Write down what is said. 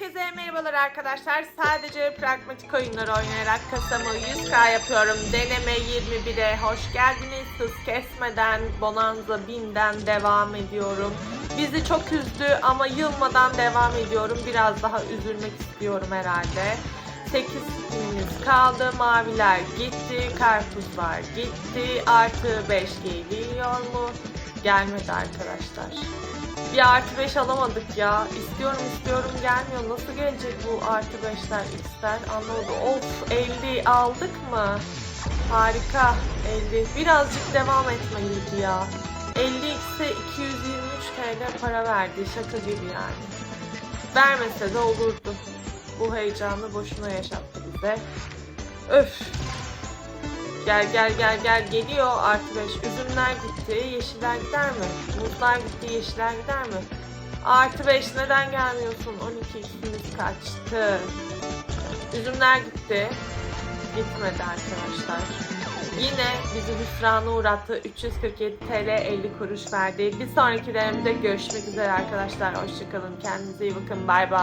Herkese merhabalar arkadaşlar. Sadece pragmatik oyunlar oynayarak kasamı 100k yapıyorum. Deneme 21'e hoş geldiniz. Hız kesmeden Bonanza 1000'den devam ediyorum. Bizi çok üzdü ama yılmadan devam ediyorum. Biraz daha üzülmek istiyorum herhalde. 8 günümüz kaldı. Maviler gitti. Karpuzlar gitti. Artı 5 geliyor mu? Gelmedi arkadaşlar. Bir artı 5 alamadık ya. İstiyorum istiyorum gelmiyor. Nasıl gelecek bu artı 5'ler x'ler anlamadım. Of 50 aldık mı? Harika 50. Birazcık devam etmeliydi ya. 50 x'e 223 TL para verdi. Şaka gibi yani. Vermese de olurdu. Bu heyecanı boşuna yaşattı bize. Öf. Gel gel gel gel geliyor 5. Üzümler gitti. Yeşiller gider mi? Muzlar gitti. Yeşiller gider mi? Artı 5 neden gelmiyorsun? 12 x'imiz kaçtı. Üzümler gitti. Gitmedi arkadaşlar. Yine bizi hüsrana uğrattı. 347 TL 50 kuruş verdi. Bir sonraki denemede görüşmek üzere arkadaşlar. Hoşçakalın. Kendinize iyi bakın. Bay bay.